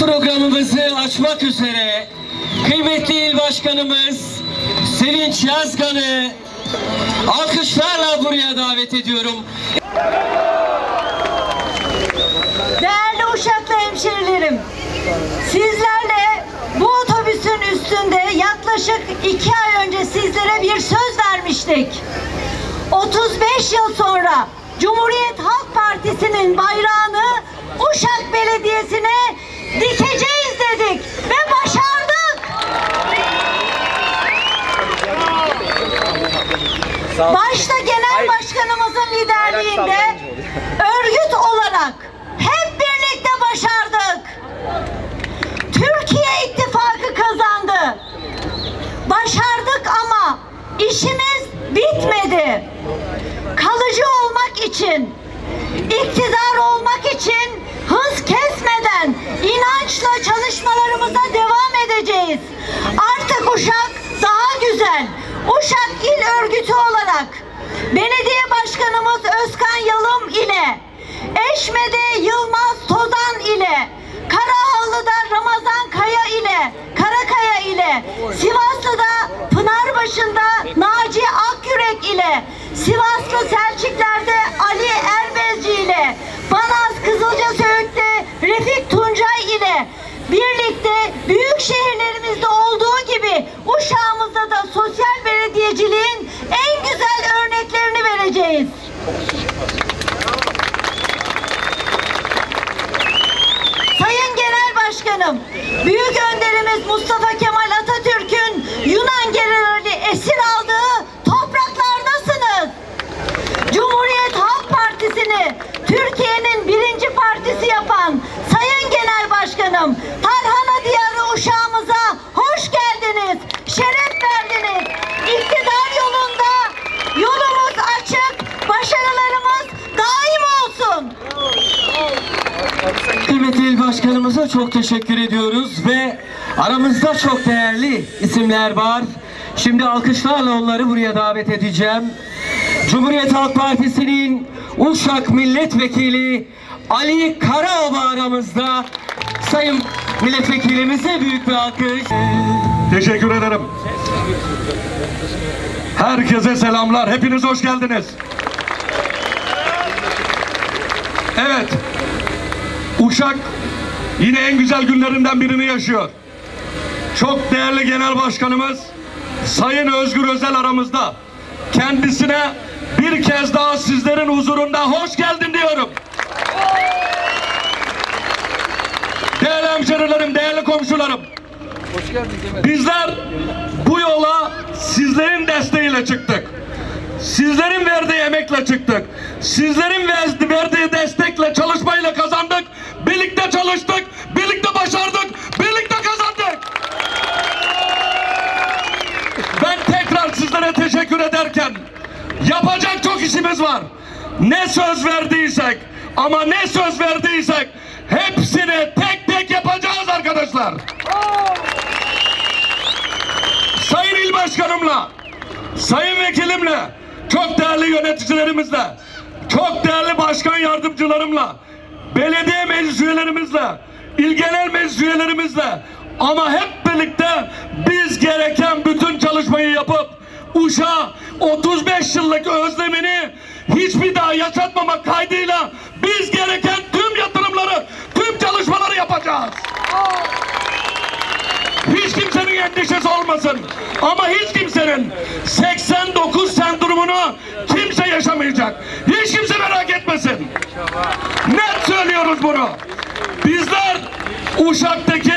Programımızı açmak üzere kıymetli il başkanımız Sevinç Yazgan'ı alkışlarla buraya davet ediyorum. Değerli Uşaklı hemşerilerim, sizlerle bu otobüsün üstünde yaklaşık iki ay önce sizlere bir söz vermiştik. 35 yıl sonra Cumhuriyet Halk Partisi'nin bayrağını Uşak Belediyesi'ne dikeceğiz dedik ve başardık. Başta genel başkanımızın liderliğinde örgüt olarak hep birlikte başardık. Türkiye ittifakı kazandı. Başardık ama işimiz bitmedi. Kalıcı olmak için, iktidar olmak için hız kesmeden inançla çalışmalarımıza devam edeceğiz. Artık Uşak daha güzel. Uşak İl Örgütü olarak belediye başkanımız Özkan Yalım ile Eşme'de Yılmaz Tozan ile Karaağlı'da Ramazan Kaya ile Karakaya ile Sivaslı'da Pınarbaşı'nda Naci Akyürek ile Sivaslı Selçukler'de Ali Erbezci ile Banaz Kızılca Söğüt'te Refik Tuncay ile birlikte büyük şehirlerimizde olduğu gibi Uşağımızda da sosyal belediyeciliğin en güzel örneklerini vereceğiz. Sayın Genel Başkanım, Büyük Önderimiz Mustafa Kemal Atatürk'ün Yunan gerileri esir aldığı topraklardasınız. Cumhuriyet Halk Partisi'ni Türkiye'nin birinci partisi yapan Sayın Genel Başkanım, Tarhana Diyarı uşağımıza hoş geldiniz, şeref verdiniz. İktidar yolunda yolumuz açık, başarılarımız daim olsun. Kıymetli il başkanımıza çok teşekkür ediyoruz ve aramızda çok değerli isimler var. Şimdi alkışlarla onları buraya davet edeceğim. Cumhuriyet Halk Partisi'nin Uşak Milletvekili Ali Karaoba aramızda. Sayın milletvekilimize büyük bir alkış. Teşekkür ederim. Herkese selamlar. Hepiniz hoş geldiniz. Evet. Uşak yine en güzel günlerinden birini yaşıyor. Çok değerli genel başkanımız Sayın Özgür Özel aramızda. Kendisine bir kez daha sizlerin huzurunda hoş geldin diyorum. Değerli hemşerilerim, değerli komşularım. Bizler bu yola sizlerin desteğiyle çıktık. Sizlerin verdiği emekle çıktık. Sizlerin ver- verdiği destekle, çalışmayla kazandık. Birlikte çalıştık, birlikte başardık, birlikte kazandık. Ben tekrar sizlere teşekkür ederken yapacak çok işimiz var. Ne söz verdiysek ama ne söz verdiysek hepsini tek tek yapacağız arkadaşlar. Sayın İl Başkanımla, Sayın Vekilimle, çok değerli yöneticilerimizle, çok değerli başkan yardımcılarımla, belediye meclis üyelerimizle, il genel meclis üyelerimizle ama hep birlikte biz gereken bütün çalışmayı yapıp Uşa 35 yıllık özlemini hiçbir daha yaşatmamak kaydıyla biz gereken tüm yatırımları, tüm çalışmaları yapacağız. Hiç kimsenin endişesi olmasın. Ama hiç kimsenin 89 sendromunu kimse yaşamayacak. Hiç kimse merak etmesin. Net söylüyoruz bunu. Bizler Uşak'taki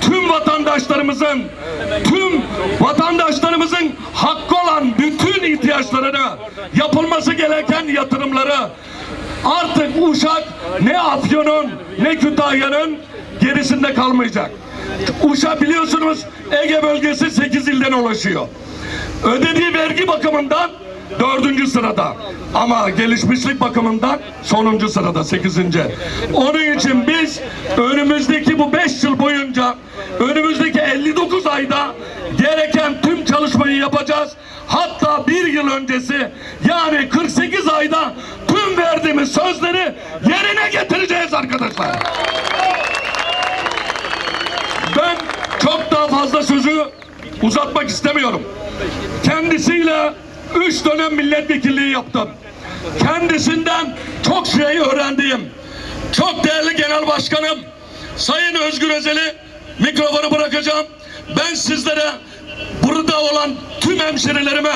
tüm vatandaşlarımızın tüm vatandaşlarımızın hakkı olan bütün ihtiyaçlarını yapılması gereken yatırımları artık Uşak ne Afyon'un ne Kütahya'nın gerisinde kalmayacak. Uşak biliyorsunuz Ege bölgesi 8 ilden ulaşıyor. Ödediği vergi bakımından dördüncü sırada. Ama gelişmişlik bakımından sonuncu sırada sekizinci. Onun için biz önümüzdeki bu beş yıl boyunca önümüzdeki 59 ayda gereken tüm çalışmayı yapacağız. Hatta bir yıl öncesi yani 48 ayda tüm verdiğimiz sözleri yerine getireceğiz arkadaşlar. fazla sözü uzatmak istemiyorum. Kendisiyle üç dönem milletvekilliği yaptım. Kendisinden çok şey öğrendiğim, çok değerli genel başkanım, Sayın Özgür Özel'i mikrofonu bırakacağım. Ben sizlere burada olan tüm hemşerilerime,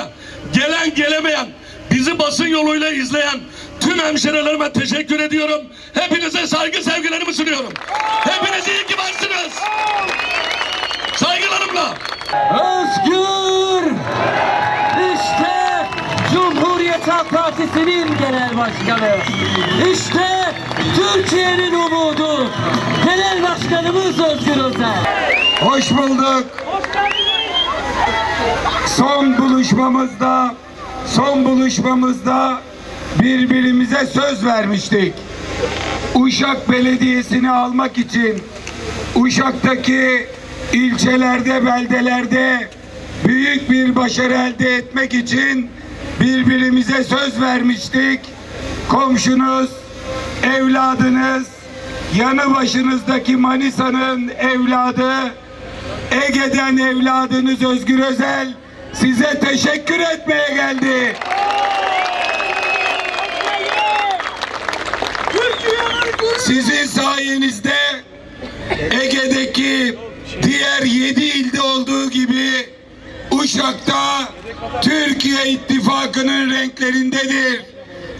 gelen gelemeyen, bizi basın yoluyla izleyen tüm hemşerilerime teşekkür ediyorum. Hepinize saygı sevgilerimi sunuyorum. Hepiniz iyi ki varsınız. Saygılarımla. Özgür! Halk Partisi'nin genel başkanı. İşte Türkiye'nin umudu. Genel başkanımız Özgür Özel. Hoş bulduk. Son buluşmamızda, son buluşmamızda birbirimize söz vermiştik. Uşak Belediyesi'ni almak için Uşak'taki ilçelerde, beldelerde büyük bir başarı elde etmek için birbirimize söz vermiştik. Komşunuz, evladınız, yanı başınızdaki Manisa'nın evladı, Ege'den evladınız Özgür Özel size teşekkür etmeye geldi. Sizin sayenizde Ege'deki diğer yedi ilde olduğu gibi Uşak'ta Türkiye İttifakı'nın renklerindedir.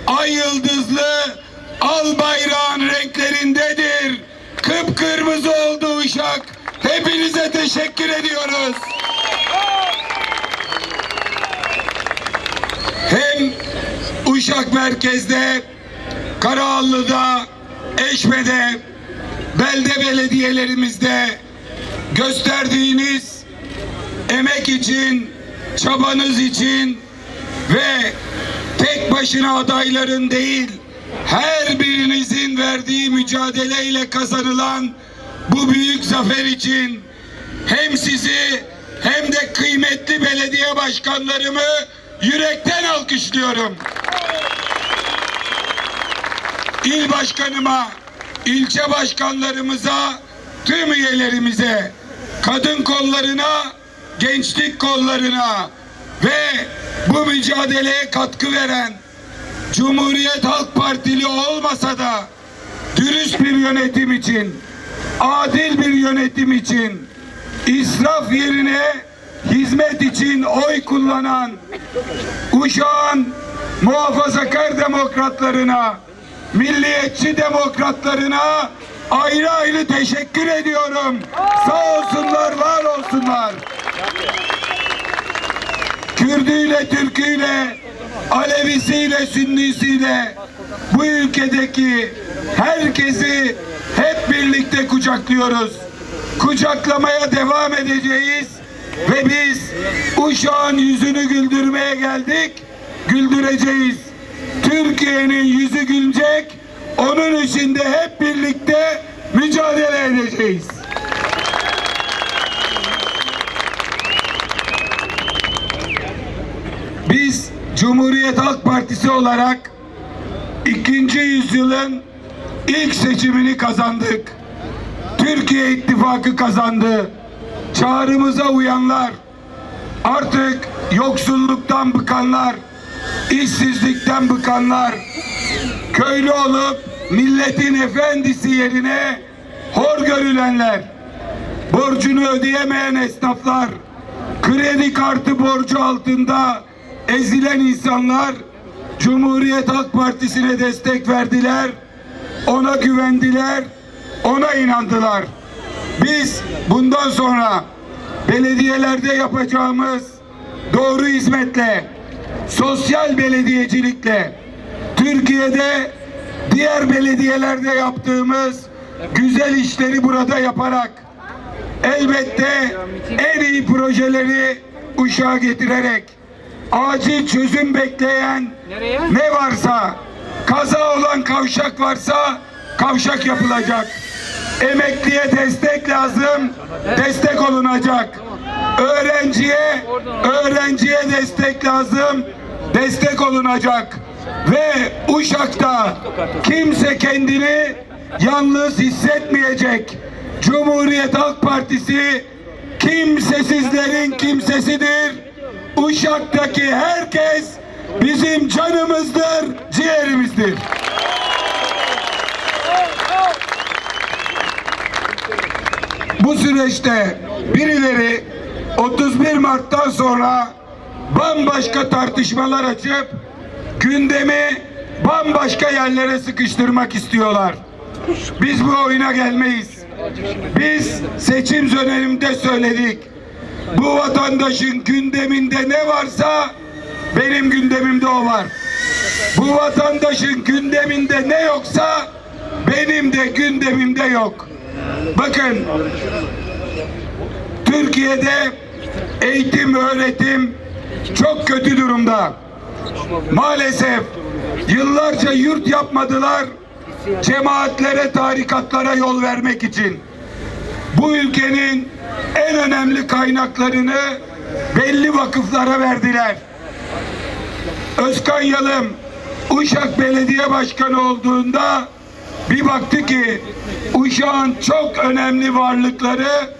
Ay yıldızlı al bayrağın renklerindedir. Kıpkırmızı oldu Uşak. Hepinize teşekkür ediyoruz. Hem Uşak merkezde, Karahanlı'da, Eşme'de, belde belediyelerimizde gösterdiğiniz emek için, çabanız için ve tek başına adayların değil, her birinizin verdiği mücadeleyle kazanılan bu büyük zafer için hem sizi hem de kıymetli belediye başkanlarımı yürekten alkışlıyorum. İl başkanıma, ilçe başkanlarımıza, tüm üyelerimize, kadın kollarına, gençlik kollarına ve bu mücadeleye katkı veren Cumhuriyet Halk Partili olmasa da dürüst bir yönetim için, adil bir yönetim için, israf yerine hizmet için oy kullanan Uşağın muhafazakar demokratlarına, milliyetçi demokratlarına ayrı ayrı teşekkür ediyorum. Sağ olsunlar, var olsunlar. Kürdüyle, Türküyle, Alevisiyle, Sünnisiyle bu ülkedeki herkesi hep birlikte kucaklıyoruz. Kucaklamaya devam edeceğiz ve biz Uşağın yüzünü güldürmeye geldik, güldüreceğiz. Türkiye'nin yüzü gülecek, onun için de hep birlikte mücadele edeceğiz. Biz Cumhuriyet Halk Partisi olarak ikinci yüzyılın ilk seçimini kazandık. Türkiye İttifakı kazandı. Çağrımıza uyanlar, artık yoksulluktan bıkanlar, işsizlikten bıkanlar, köylü olup milletin efendisi yerine hor görülenler, borcunu ödeyemeyen esnaflar, kredi kartı borcu altında ezilen insanlar Cumhuriyet Halk Partisi'ne destek verdiler, ona güvendiler, ona inandılar. Biz bundan sonra belediyelerde yapacağımız doğru hizmetle, sosyal belediyecilikle, Türkiye'de diğer belediyelerde yaptığımız güzel işleri burada yaparak elbette en iyi projeleri uşağa getirerek acil çözüm bekleyen ne varsa kaza olan kavşak varsa kavşak yapılacak. Emekliye destek lazım, destek olunacak. Öğrenciye, öğrenciye destek lazım, destek olunacak. Ve Uşak'ta kimse kendini yalnız hissetmeyecek. Cumhuriyet Halk Partisi kimsesizlerin kimsesidir. Uşak'taki herkes bizim canımızdır, ciğerimizdir. Bu süreçte birileri 31 Mart'tan sonra bambaşka tartışmalar açıp gündemi bambaşka yerlere sıkıştırmak istiyorlar. Biz bu oyuna gelmeyiz. Biz seçim döneminde söyledik. Bu vatandaşın gündeminde ne varsa benim gündemimde o var. Bu vatandaşın gündeminde ne yoksa benim de gündemimde yok. Bakın Türkiye'de eğitim öğretim çok kötü durumda. Maalesef yıllarca yurt yapmadılar cemaatlere, tarikatlara yol vermek için. Bu ülkenin en önemli kaynaklarını belli vakıflara verdiler. Özkan Yalım Uşak Belediye Başkanı olduğunda bir baktı ki Uşak'ın çok önemli varlıkları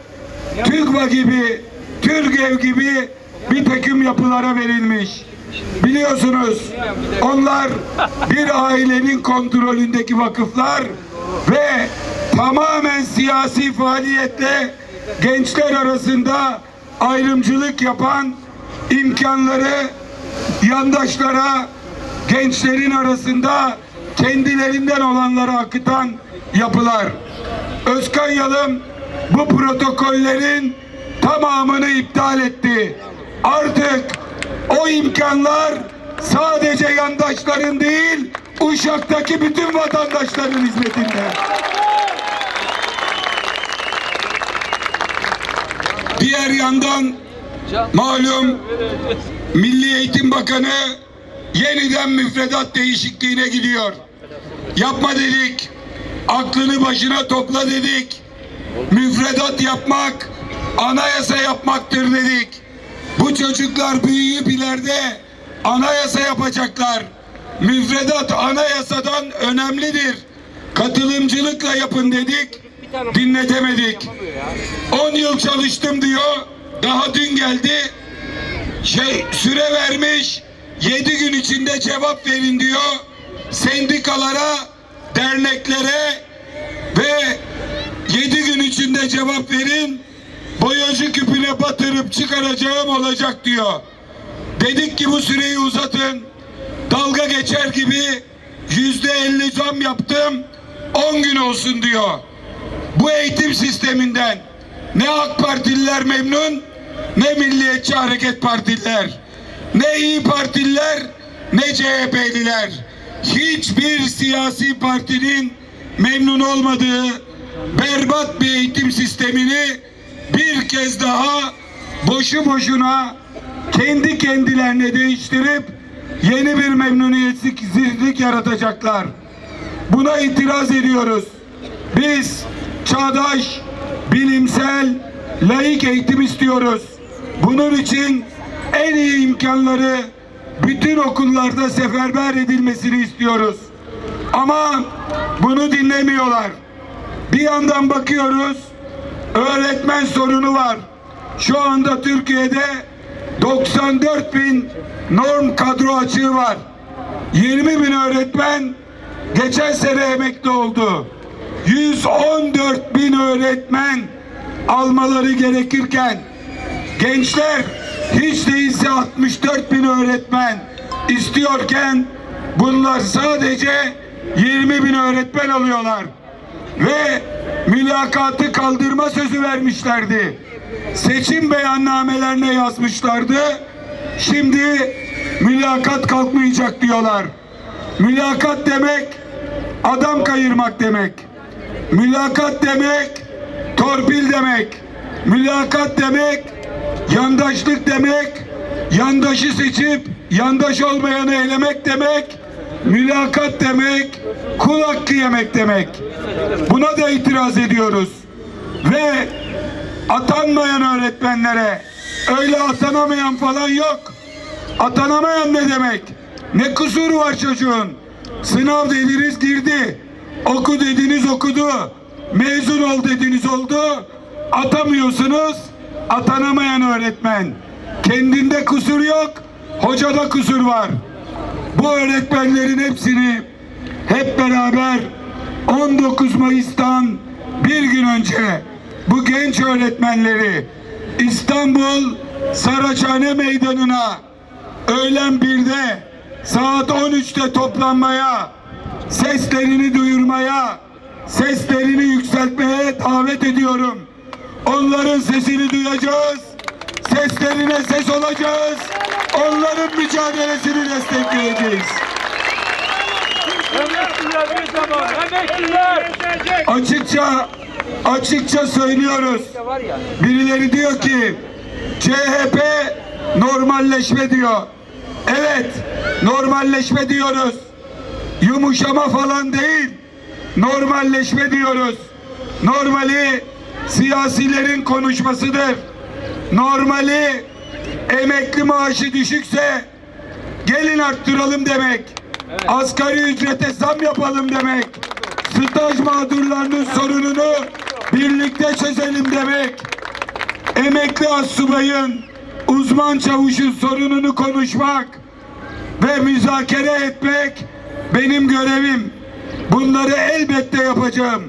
TÜGVA gibi, TÜRGEV gibi bir takım yapılara verilmiş. Biliyorsunuz onlar bir ailenin kontrolündeki vakıflar ve tamamen siyasi faaliyetle gençler arasında ayrımcılık yapan imkanları yandaşlara, gençlerin arasında kendilerinden olanlara akıtan yapılar. Özkan Yalım bu protokollerin tamamını iptal etti. Artık o imkanlar sadece yandaşların değil, Uşak'taki bütün vatandaşların hizmetinde. Diğer yandan malum Milli Eğitim Bakanı yeniden müfredat değişikliğine gidiyor. Yapma dedik. Aklını başına topla dedik. Müfredat yapmak anayasa yapmaktır dedik. Bu çocuklar büyüyüp ileride anayasa yapacaklar. Müfredat anayasadan önemlidir. Katılımcılıkla yapın dedik. Dinletemedik. 10 yıl çalıştım diyor. Daha dün geldi. Şey süre vermiş. 7 gün içinde cevap verin diyor. Sendikalara, derneklere ve 7 gün içinde cevap verin. Boyacı küpüne batırıp çıkaracağım olacak diyor. Dedik ki bu süreyi uzatın. Dalga geçer gibi yüzde elli zam yaptım. 10 gün olsun diyor. Bu eğitim sisteminden ne AK Partililer memnun ne Milliyetçi Hareket Partililer ne İyi Partililer ne CHP'liler hiçbir siyasi partinin memnun olmadığı berbat bir eğitim sistemini bir kez daha boşu boşuna kendi kendilerine değiştirip yeni bir memnuniyetsizlik yaratacaklar. Buna itiraz ediyoruz. Biz çağdaş, bilimsel, laik eğitim istiyoruz. Bunun için en iyi imkanları bütün okullarda seferber edilmesini istiyoruz. Ama bunu dinlemiyorlar. Bir yandan bakıyoruz, öğretmen sorunu var. Şu anda Türkiye'de 94 bin norm kadro açığı var. 20 bin öğretmen geçen sene emekli oldu. 114 bin öğretmen almaları gerekirken gençler hiç değilse 64 bin öğretmen istiyorken bunlar sadece 20 bin öğretmen alıyorlar ve mülakatı kaldırma sözü vermişlerdi. Seçim beyannamelerine yazmışlardı. Şimdi mülakat kalkmayacak diyorlar. Mülakat demek adam kayırmak demek. Mülakat demek torpil demek. Mülakat demek yandaşlık demek. Yandaşı seçip yandaş olmayanı elemek demek. Mülakat demek kul hakkı yemek demek. Buna da itiraz ediyoruz. Ve atanmayan öğretmenlere öyle atanamayan falan yok. Atanamayan ne demek? Ne kusuru var çocuğun? Sınav dediniz girdi. Oku dediniz okudu. Mezun ol dediniz oldu. Atamıyorsunuz. atanamayan öğretmen. Kendinde kusur yok, hocada kusur var. Bu öğretmenlerin hepsini hep beraber 19 Mayıs'tan bir gün önce bu genç öğretmenleri İstanbul Saraçhane Meydanı'na öğlen 1'de saat 13'te toplanmaya, seslerini duyurmaya, seslerini yükseltmeye davet ediyorum. Onların sesini duyacağız, seslerine ses olacağız, onların mücadelesini destekleyeceğiz. Açıkça açıkça söylüyoruz. Birileri diyor ki CHP normalleşme diyor. Evet, normalleşme diyoruz. Yumuşama falan değil. Normalleşme diyoruz. Normali siyasilerin konuşmasıdır. Normali emekli maaşı düşükse gelin arttıralım demek. Asgari ücrete zam yapalım demek. Staj mağdurlarının sorununu birlikte çözelim demek. Emekli astsubayın, uzman çavuşun sorununu konuşmak ve müzakere etmek benim görevim. Bunları elbette yapacağım.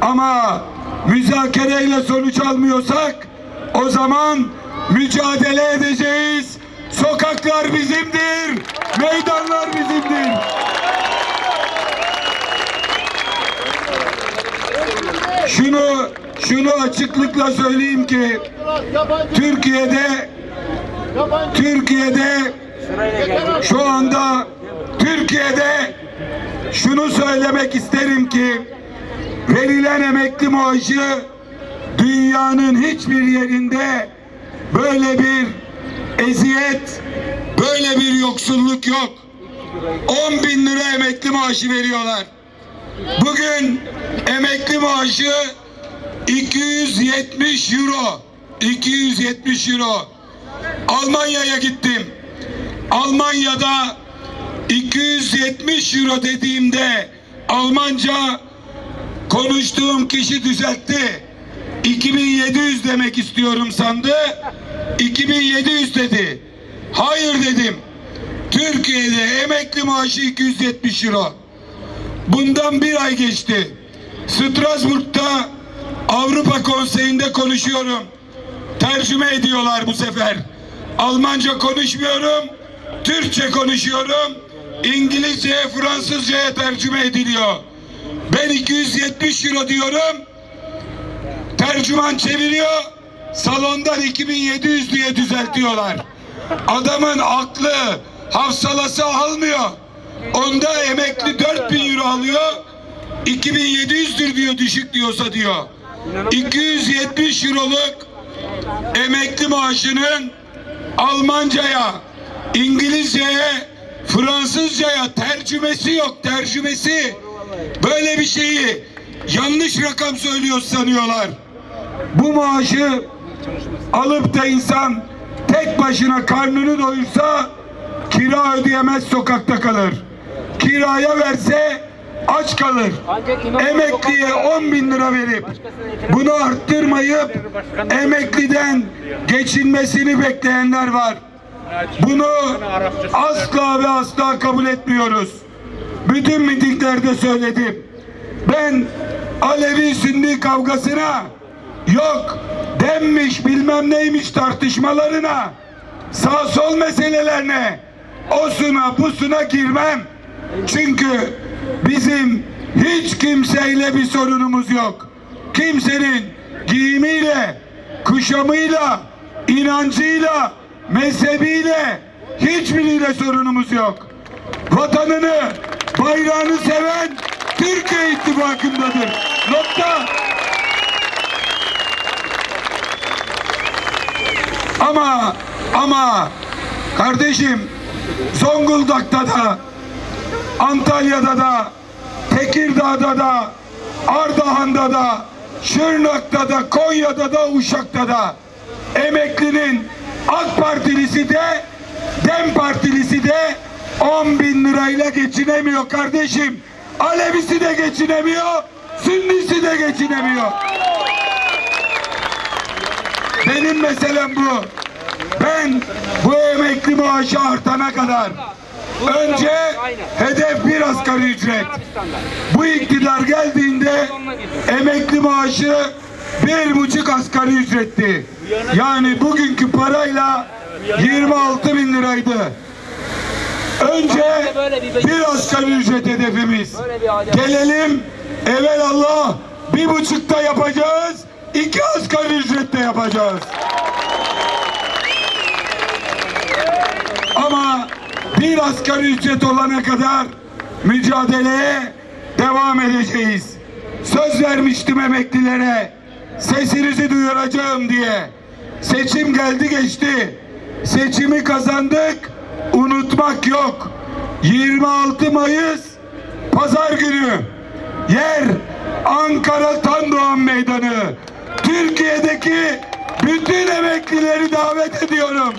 Ama müzakereyle sonuç almıyorsak o zaman mücadele edeceğiz. Sokaklar bizimdir, meydanlar bizimdir. Şunu şunu açıklıkla söyleyeyim ki Türkiye'de Türkiye'de şu anda Türkiye'de şunu söylemek isterim ki verilen emekli maaşı dünyanın hiçbir yerinde böyle bir eziyet, böyle bir yoksulluk yok. 10 bin lira emekli maaşı veriyorlar. Bugün emekli maaşı 270 euro. 270 euro. Almanya'ya gittim. Almanya'da 270 euro dediğimde Almanca konuştuğum kişi düzeltti. 2700 demek istiyorum sandı. 2700 dedi. Hayır dedim. Türkiye'de emekli maaşı 270 euro. Bundan bir ay geçti. Strasbourg'da Avrupa Konseyi'nde konuşuyorum. Tercüme ediyorlar bu sefer. Almanca konuşmuyorum. Türkçe konuşuyorum. İngilizceye, Fransızcaya tercüme ediliyor. Ben 270 euro diyorum. Tercüman çeviriyor. Salondan 2700 diye düzeltiyorlar. Adamın aklı, hafsalası almıyor. Onda emekli 4000 euro alıyor. 2700'dür diyor düşük diyorsa diyor. 270 euroluk emekli maaşının Almanca'ya, İngilizce'ye, Fransızca'ya tercümesi yok tercümesi. Böyle bir şeyi yanlış rakam söylüyor sanıyorlar. Bu maaşı alıp da insan tek başına karnını doyursa kira ödeyemez sokakta kalır. Kiraya verse aç kalır. Emekliye 10 bin lira verip bunu arttırmayıp emekliden geçinmesini bekleyenler var. Bunu asla ve asla kabul etmiyoruz. Bütün mitinglerde söyledim. Ben Alevi Sünni kavgasına yok denmiş bilmem neymiş tartışmalarına sağ sol meselelerine osuna pusuna girmem. Çünkü bizim hiç kimseyle bir sorunumuz yok. Kimsenin giyimiyle, kuşamıyla, inancıyla, mezhebiyle hiçbiriyle sorunumuz yok. Vatanını, bayrağını seven Türkiye ittifakındadır. Nokta. Ama ama kardeşim Zonguldak'ta da Antalya'da da Tekirdağ'da da Ardahan'da da Şırnak'ta da Konya'da da Uşak'ta da emeklinin AK Partilisi de Dem Partilisi de 10 bin lirayla geçinemiyor kardeşim. Alevisi de geçinemiyor, Sünnisi de geçinemiyor. Benim meselem bu. Ben bu emekli maaşı artana kadar önce hedef bir asgari ücret. Bu iktidar geldiğinde emekli maaşı bir buçuk asgari ücretti. Yani bugünkü parayla 26 bin liraydı. Önce bir asgari ücret hedefimiz. Gelelim evelallah bir buçukta yapacağız, iki asgari ücrette yapacağız. Ama bir asgari ücret olana kadar mücadeleye devam edeceğiz. Söz vermiştim emeklilere sesinizi duyuracağım diye. Seçim geldi geçti. Seçimi kazandık. Unutmak yok. 26 Mayıs Pazar günü yer Ankara Tandoğan Meydanı. Türkiye'deki bütün emeklileri davet ediyorum.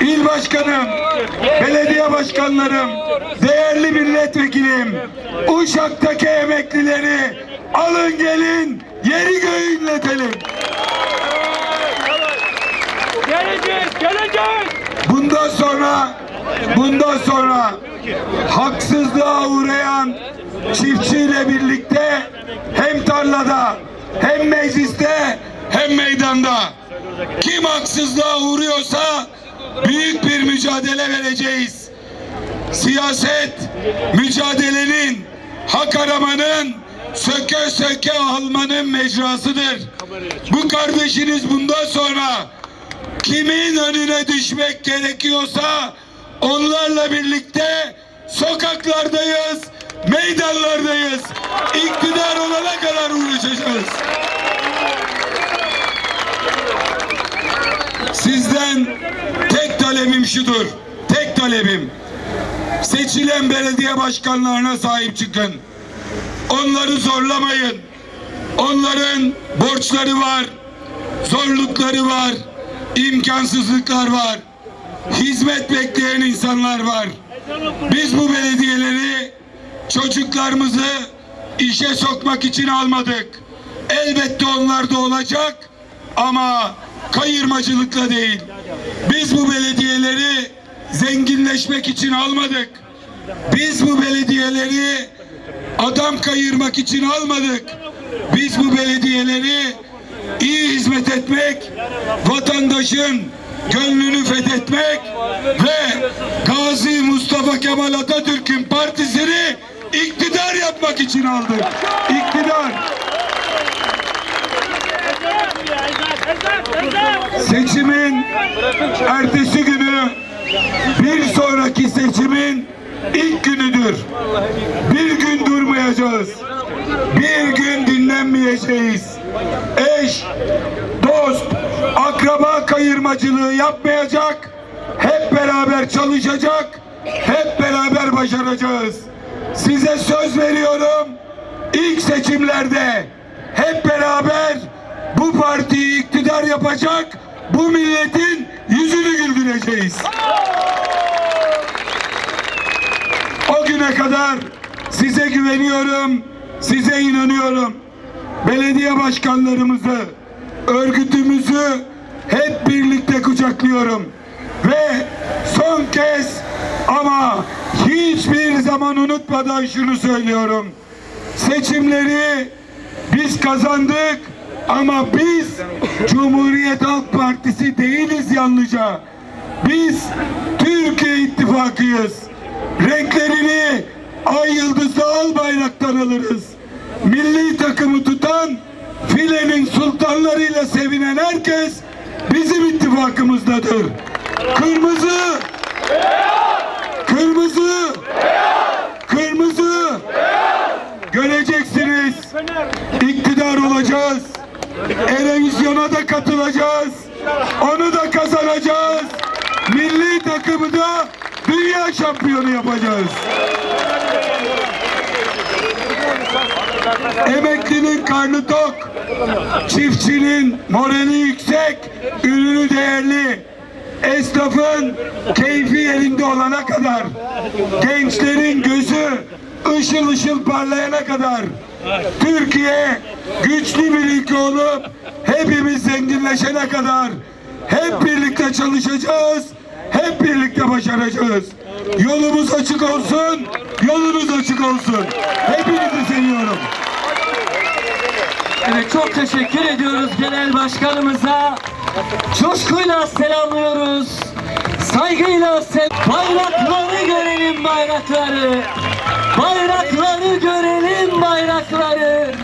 İl başkanım, belediye başkanlarım, değerli milletvekilim, Uşak'taki emeklileri alın gelin, yeri göğü inletelim. Geleceğiz, geleceğiz. Bundan sonra, bundan sonra haksızlığa uğrayan çiftçiyle birlikte hem tarlada, hem mecliste, hem meydanda kim haksızlığa uğruyorsa büyük bir mücadele vereceğiz. Siyaset mücadelenin, hak aramanın, söke söke almanın mecrasıdır. Bu kardeşiniz bundan sonra kimin önüne düşmek gerekiyorsa onlarla birlikte sokaklardayız, meydanlardayız. İktidar olana kadar uğraşacağız. Sizden tek talebim şudur. Tek talebim. Seçilen belediye başkanlarına sahip çıkın. Onları zorlamayın. Onların borçları var, zorlukları var, imkansızlıklar var. Hizmet bekleyen insanlar var. Biz bu belediyeleri çocuklarımızı işe sokmak için almadık. Elbette onlar da olacak ama kayırmacılıkla değil. Biz bu belediyeleri zenginleşmek için almadık. Biz bu belediyeleri adam kayırmak için almadık. Biz bu belediyeleri iyi hizmet etmek, vatandaşın gönlünü fethetmek ve Gazi Mustafa Kemal Atatürk'ün partisini iktidar yapmak için aldık. İktidar. Seçimin ertesi günü bir sonraki seçimin ilk günüdür. Bir gün durmayacağız. Bir gün dinlenmeyeceğiz. Eş, dost, akraba kayırmacılığı yapmayacak. Hep beraber çalışacak. Hep beraber başaracağız. Size söz veriyorum. İlk seçimlerde hep beraber bu partiyi iktidar yapacak. Bu milletin yüzünü güldüreceğiz. O güne kadar size güveniyorum, size inanıyorum. Belediye başkanlarımızı, örgütümüzü hep birlikte kucaklıyorum. Ve son kez ama hiçbir zaman unutmadan şunu söylüyorum. Seçimleri biz kazandık ama biz Cumhuriyet Halk Partisi değiliz yalnızca. Biz Türkiye İttifakıyız. Renklerini ay yıldızlı al bayraktan alırız. Milli takımı tutan filenin sultanlarıyla sevinen herkes bizim ittifakımızdadır. Kırmızı, kırmızı, kırmızı. Göreceksiniz. İktidar olacağız. Televizyona da katılacağız. Onu da kazanacağız. Milli takımı da dünya şampiyonu yapacağız. Emeklinin karnı tok. Çiftçinin morali yüksek. Ürünü değerli. Esnafın keyfi yerinde olana kadar. Gençlerin gözü ışıl ışıl parlayana kadar. Türkiye güçlü bir ülke olup hepimiz zenginleşene kadar hep birlikte çalışacağız. Hep birlikte başaracağız. Yolumuz açık olsun. Yolunuz açık olsun. Hepinizi seviyorum. Evet çok teşekkür ediyoruz genel başkanımıza. Coşkuyla selamlıyoruz. Saygıyla sel bayrakları görelim bayrakları. Bayrakları görelim bayrakları.